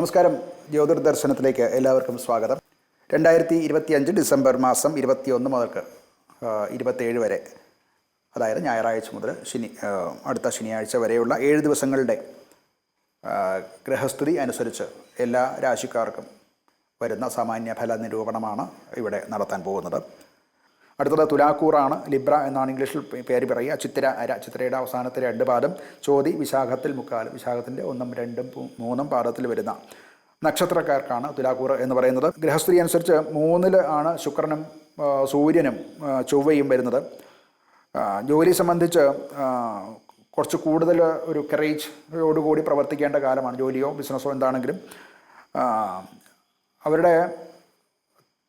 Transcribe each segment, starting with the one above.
നമസ്കാരം. ജ്യോതിർ ദർശനത്തിലേക്ക് എല്ലാവർക്കും സ്വാഗതം. രണ്ടായിരത്തി ഇരുപത്തി അഞ്ച് ഡിസംബർ മാസം ഇരുപത്തിയൊന്ന് മുതൽക്ക് ഇരുപത്തേഴ് വരെ അതായത് ഞായറാഴ്ച മുതൽ ശനി അടുത്ത ശനിയാഴ്ച വരെയുള്ള ഏഴ് ദിവസങ്ങളുടെ ഗ്രഹസ്ഥിതി അനുസരിച്ച് എല്ലാ രാശിക്കാർക്കും വരുന്ന സാമാന്യ ഫല നിരൂപണമാണ് ഇവിടെ നടത്താൻ പോകുന്നത്. അടുത്തത് തുലാക്കൂറാണ് ലിബ്ര എന്നാണ് ഇംഗ്ലീഷിൽ പേര് പറയുക. ചിത്തിര അര ചിത്രയുടെ അവസാനത്തെ രണ്ട് പാദം ചോതി വിശാഖത്തിൽ മുക്കാൽ വിശാഖത്തിന്റെ ഒന്നും രണ്ടും മൂന്നും പാദത്തിൽ വരുന്ന നക്ഷത്രക്കാർക്കാണ് തുലാക്കൂർ എന്ന് പറയുന്നത്. ഗൃഹസ്ഥിതി അനുസരിച്ച് മൂന്നിൽ ആണ് ശുക്രനും സൂര്യനും ചൊവ്വയും വരുന്നത്. ജോലി സംബന്ധിച്ച് കുറച്ച് കൂടുതൽ ഒരു കറേജോടുകൂടി പ്രവർത്തിക്കേണ്ട കാലമാണ്. ജോലിയോ ബിസിനസ്സോ എന്താണെങ്കിലും അവരുടെ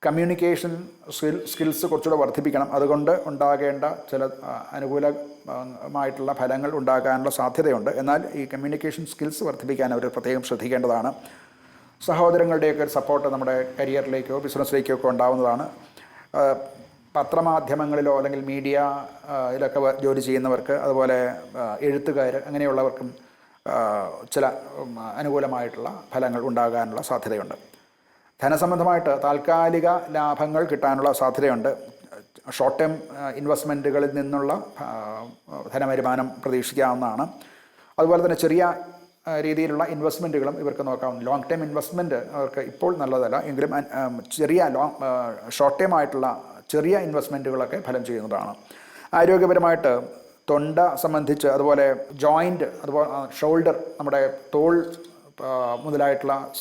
കമ്മ്യൂണിക്കേഷൻ സ്കിൽ സ്കിൽസ് കുറച്ചുകൂടെ വർദ്ധിപ്പിക്കണം. അതുകൊണ്ട് ഉണ്ടാകേണ്ട ചില അനുകൂലമായിട്ടുള്ള ഫലങ്ങൾ ഉണ്ടാകാനുള്ള സാധ്യതയുണ്ട്. എന്നാൽ ഈ കമ്മ്യൂണിക്കേഷൻ സ്കിൽസ് വർദ്ധിപ്പിക്കാൻ അവർ പ്രത്യേകം ശ്രദ്ധിക്കേണ്ടതാണ്. സഹോദരങ്ങളുടെയൊക്കെ ഒരു സപ്പോർട്ട് നമ്മുടെ കരിയറിലേക്കോ ബിസിനസ്സിലേക്കോ ഒക്കെ ഉണ്ടാവുന്നതാണ് പത്രമാധ്യമങ്ങളിലോ അല്ലെങ്കിൽ മീഡിയ ഇതിലൊക്കെ ജോലി ചെയ്യുന്നവർക്ക് അതുപോലെ എഴുത്തുകാർ അങ്ങനെയുള്ളവർക്കും ചില അനുകൂലമായിട്ടുള്ള ഫലങ്ങൾ ഉണ്ടാകാനുള്ള സാധ്യതയുണ്ട്. ധനസംബന്ധമായിട്ട് താൽക്കാലിക ലാഭങ്ങൾ കിട്ടാനുള്ള സാധ്യതയുണ്ട്. ഷോർട്ട് ടേം ഇൻവെസ്റ്റ്മെന്റുകളിൽ നിന്നുള്ള ആ, ധനവരുമാനം പ്രതീക്ഷിക്കാവുന്നതാണ്. അതുപോലെ തന്നെ ചെറിയ രീതിയിലുള്ള ഇൻവെസ്റ്റ്മെന്റുകളും ഇവർക്ക് നോക്കാം. ലോങ് ടേം ഇൻവെസ്റ്റ്മെന്റ് അവർക്ക് ഇപ്പോൾ നല്ലതല്ല. എങ്കിലും ചെറിയ ലോങ് ഷോർട്ട് ടേം ആയിട്ടുള്ള ചെറിയ ഇൻവെസ്റ്റ്മെന്റുകളൊക്കെ ഫലം ചെയ്യുന്നതാണ്. ആരോഗ്യപരമായിട്ട് തൊണ്ട സംബന്ധിച്ച് അതുപോലെ ജോയിന്റ് അതുപോലെ ഷോൾഡർ നമ്മുടെ തോൾ മുതലായിട്ടുള്ള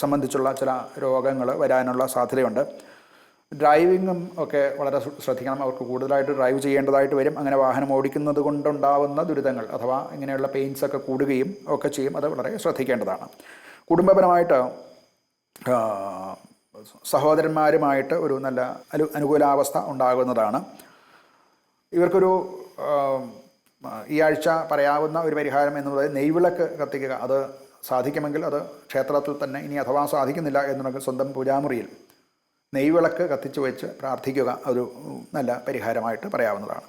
സംബന്ധിച്ചുള്ള ചില രോഗങ്ങൾ വരാനുള്ള സാധ്യതയുണ്ട്. ഡ്രൈവിങ്ങും ഒക്കെ വളരെ ശ്രദ്ധിക്കണം. അവർക്ക് കൂടുതലായിട്ട് ഡ്രൈവ് ചെയ്യേണ്ടതായിട്ട് വരും. അങ്ങനെ വാഹനം ഓടിക്കുന്നത് കൊണ്ടുണ്ടാവുന്ന ദുരിതങ്ങൾ അഥവാ ഇങ്ങനെയുള്ള പെയിൻസ് ഒക്കെ കൂടുകയും ഒക്കെ ചെയ്യും. അത് വളരെ ശ്രദ്ധിക്കേണ്ടതാണ്. കുടുംബപരമായിട്ട് സഹോദരന്മാരുമായിട്ട് ഒരു നല്ല അനു അനുകൂലാവസ്ഥ ഉണ്ടാകുന്നതാണ്. ഇവർക്കൊരു ഈ ആഴ്ച പറയാവുന്ന ഒരു പരിഹാരം എന്നുള്ളത് നെയ്വിളക്ക് കത്തിക്കുക. അത് സാധിക്കുമെങ്കിൽ അത് ക്ഷേത്രത്തിൽ തന്നെ ഇനി അഥവാ സാധിക്കുന്നില്ല എന്നുണ്ടെങ്കിൽ സ്വന്തം പൂജാമുറിയിൽ നെയ്വിളക്ക് കത്തിച്ചു വെച്ച് പ്രാർത്ഥിക്കുക ഒരു നല്ല പരിഹാരമായിട്ട് പറയാവുന്നതാണ്.